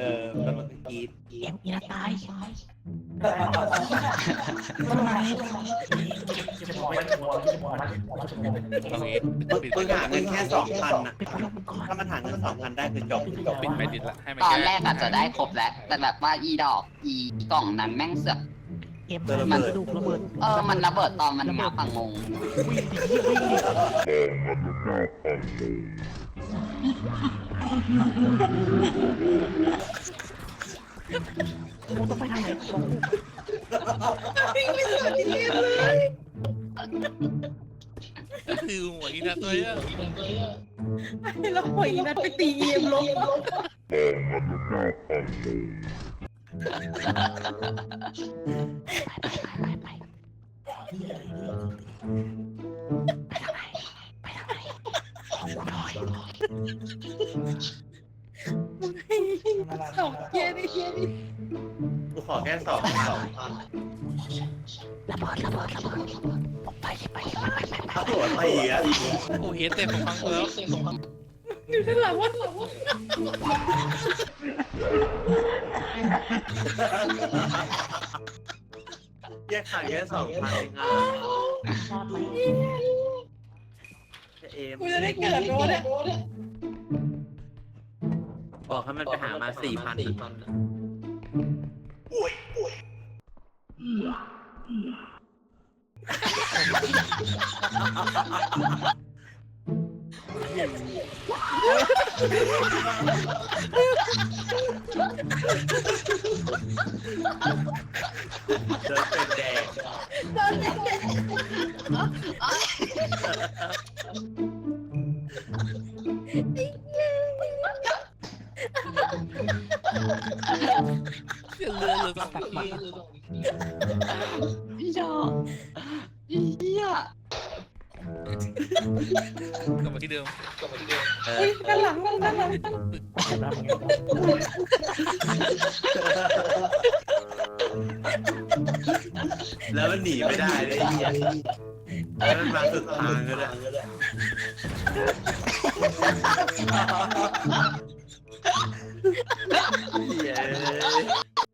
ออแล้วมันก็กรีดเอ็มอีนาตายตรงนี้มึงปิดมึงหาเงินแค่สองพันอะเป็นพลังก่อนถ้ามันหาเงินสองพันได้คือจบปิดไม่ดิดละให้มันตอนแรแก้กอาจจะได้ครบแล้ว แต่แบบว่าอีดอกอีกล่องนั้นแม่งเสือกเอ็มมันกระดูกระเบิดเออมันระเบิดตอนมันงับปังงงวิ่งดิวิ่งดิมึง ต้องไปทางไหนลองคือหัวอีนัทเลยอะแล้วหอยนัดไปตีเอ็มลงไปไปไปทางไหนไปทางไหนของกูหน่อย สองเยนี่กูขอแค่สองพันระเบิดระเบิดระเบิดไปไปไปไปไปถ้าตัวไปอีกอะโอ้เฮดเต็มของฟังแล้วอยู่ด้านหลังว่าแยกขายแค่สองพันเองอะรอดไหมเอ็มกูจะได้เกิดโดนเนี่ย บอกให้มันไปหามาสี่พันเดินเป็นแดงเรือเรือสองกลับมาอีดอกอีเหี้ยกลับมาที่เดิมกลับมาที่เดิมเอเฮ้ยด้านหลังด้านหลังไปแล้วมึงแล้วมันหนีไม่ได้เลยไอ้เหี้ยแล้วมันมาสุดทางก็ได้เหี้ย